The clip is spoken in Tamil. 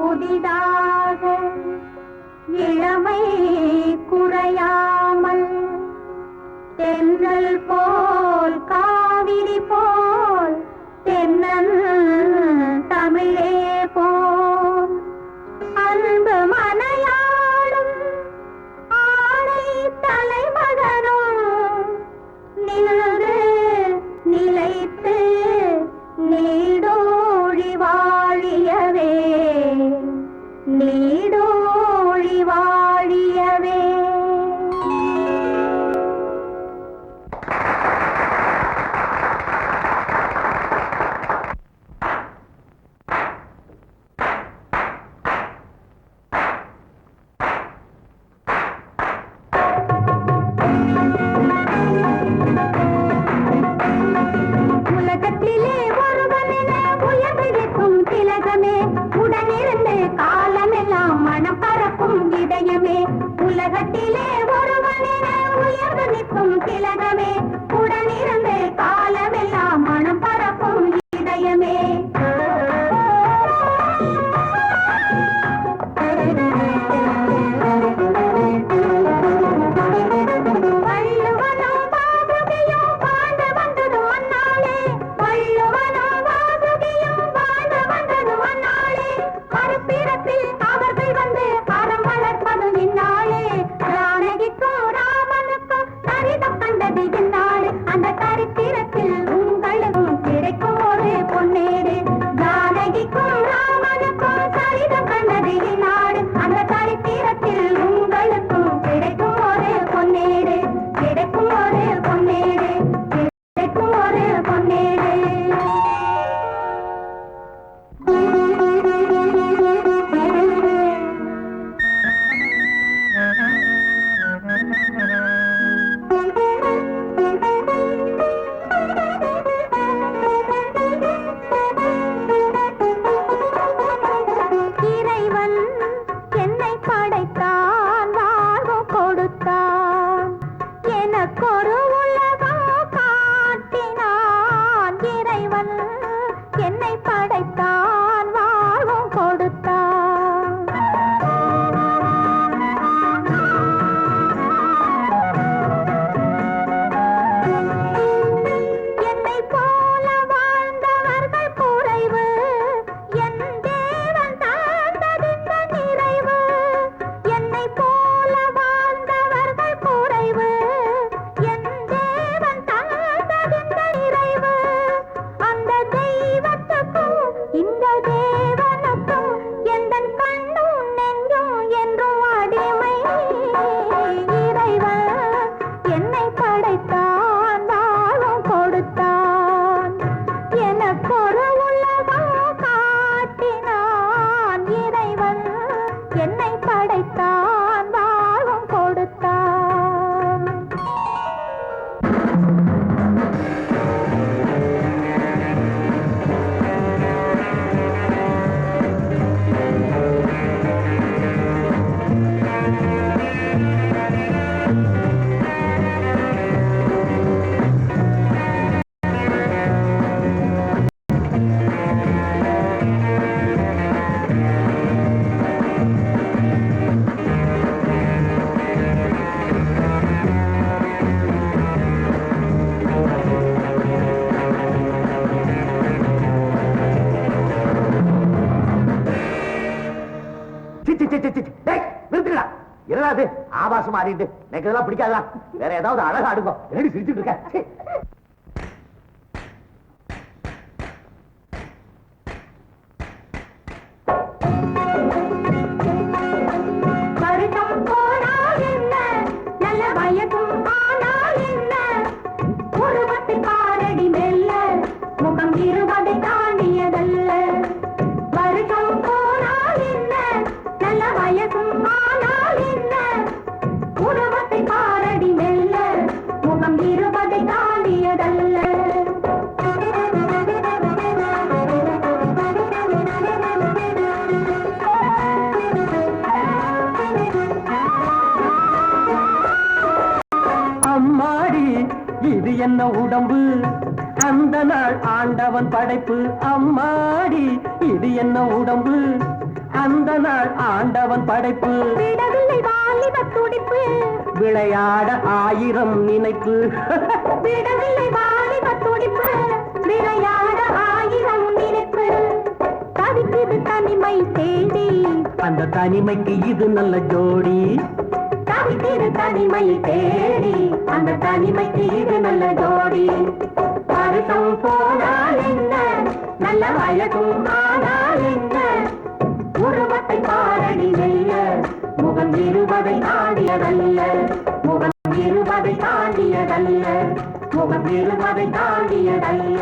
புதிதாக இளமை குறையாமல் தென்றல் போல் காவிரி போல் கண்டது என்ன Kiến ஆபாசம் மாறிட்டு எனக்கு இதெல்லாம் பிடிக்காதா வேற ஏதாவது அழகா அடுக்கும் ரெடி சிரிச்சுட்டு இருக்க? இருபதை தாண்டியதல்ல. வருஷம் போனால் என்ன? நல்ல வயசும் சின்ன உடம்பு? அந்த நாள் ஆண்டவன் படைப்பு. அம்மாடி இது என்ன உடம்பு? அந்த நாள் ஆண்டவன் படைப்பு. துடிப்பு. விளையாட ஆயிரம் நினைப்பு. விடவில்லை வாலிப துடிப்பு. விளையாட ஆயிரம் நினைப்பு. தவிக்குது தனிமை தேடி. அந்த தனிமைக்கு இது நல்ல ஜோடி. தவிக்கிற தனிமை தேடி. அந்த தனிமைக்கு இது நல்ல ஜோடி நல்ல ஆனால் என்ன உருவத்தை பாரடி வெல்ல முகம் இருபதை தாண்டியதல்ல. முகம் இருபதை தாண்டியதல்ல. முகம் இருபதை தாண்டியதல்ல.